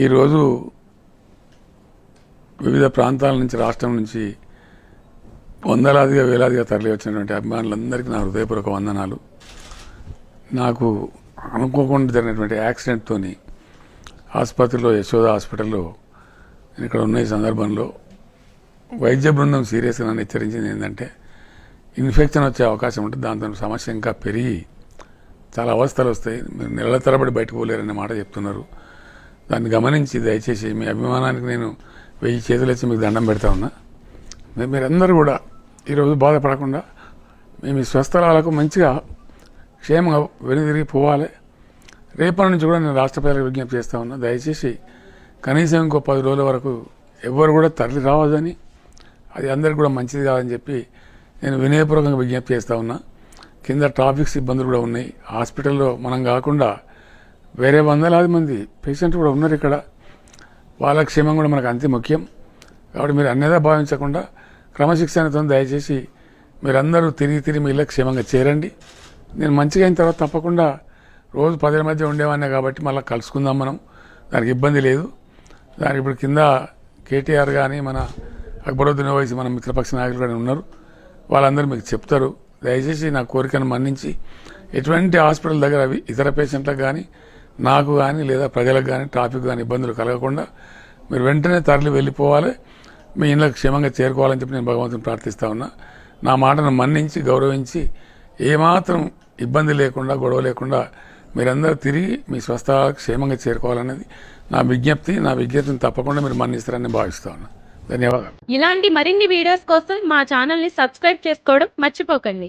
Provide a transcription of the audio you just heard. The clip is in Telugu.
ఈరోజు వివిధ ప్రాంతాల నుంచి రాష్ట్రం నుంచి వందలాదిగా వేలాదిగా తరలి వచ్చినటువంటి అభిమానులందరికీ నా హృదయపూర్వక వందనాలు. నాకు అనుకోకుండా జరిగినటువంటి యాక్సిడెంట్తోని ఆసుపత్రిలో యశోద హాస్పిటల్లో నేను ఇక్కడ ఉన్న ఈ సందర్భంలో వైద్య బృందం సీరియస్గా నన్ను హెచ్చరించింది ఏంటంటే ఇన్ఫెక్షన్ వచ్చే అవకాశం ఉంటుంది దాంతో సమస్య ఇంకా పెరిగి చాలా అవస్థలు వస్తాయి. మీరు నెలల తరబడి బయటకు పోలేరనే మాట చెప్తున్నారు. దాన్ని గమనించి దయచేసి మీ అభిమానానికి నేను వెయ్యి చేతులు వచ్చి మీకు దండం పెడతా ఉన్నా. మీరందరూ కూడా ఈరోజు బాధపడకుండా మేము ఈ స్వస్థలాలకు మంచిగా క్షేమంగా వెనుదిరిగి పోవాలి. రేపటి నుంచి కూడా నేను రాష్ట్ర ప్రజలకు విజ్ఞప్తి చేస్తా ఉన్నా. దయచేసి కనీసం ఇంకో పది రోజుల వరకు ఎవ్వరు కూడా తరలి రావద్దని అది అందరికి కూడా మంచిది కాదని చెప్పి నేను వినయపూర్వకంగా విజ్ఞప్తి చేస్తా ఉన్నా. కింద ట్రాఫిక్ ఇబ్బందులు కూడా ఉన్నాయి. హాస్పిటల్లో మనం కాకుండా వేరే వందలాది మంది పేషెంట్లు కూడా ఉన్నారు ఇక్కడ. వాళ్ళ క్షేమం కూడా మనకు అంతే ముఖ్యం. కాబట్టి మీరు అన్నేదా భావించకుండా క్రమశిక్షణతో దయచేసి మీరందరూ తిరిగి తిరిగి మీ ఇళ్ళకి క్షేమంగా చేరండి. నేను మంచిగా అయిన తర్వాత తప్పకుండా రోజు పదిల మధ్య ఉండేవాడినే కాబట్టి మళ్ళీ కలుసుకుందాం మనం. దానికి ఇబ్బంది లేదు. దానికి ఇప్పుడు కింద కేటీఆర్ కానీ మన అక్బరుద్దీన్ వయసు మన మిత్రపక్ష నాయకులు కానీ ఉన్నారు. వాళ్ళందరూ మీకు చెప్తారు. దయచేసి నా కోరికను మన్నించి ఎటువంటి హాస్పిటల్ దగ్గర అవి ఇతర పేషెంట్లకు కానీ నాకు కానీ లేదా ప్రజలకు కానీ ట్రాఫిక్ కానీ ఇబ్బందులు కలగకుండా మీరు వెంటనే తరలి వెళ్ళిపోవాలి. మీ ఇళ్ళకి క్షేమంగా చేరుకోవాలని చెప్పి నేను భగవంతుని ప్రార్థిస్తా ఉన్నా. నా మాటను మన్నించి గౌరవించి ఏమాత్రం ఇబ్బంది లేకుండా గొడవ లేకుండా మీరందరూ తిరిగి మీ స్వస్థ క్షేమంగా చేరుకోవాలనేది నా విజ్ఞప్తి. నా విజ్ఞప్తిని తప్పకుండా మీరు మన్నిస్తారని భావిస్తా ఉన్నా. ధన్యవాదాలు. ఇలాంటి మరిన్ని వీడియోస్ కోసం మా ఛానల్ని సబ్స్క్రైబ్ చేసుకోవడం మర్చిపోకండి.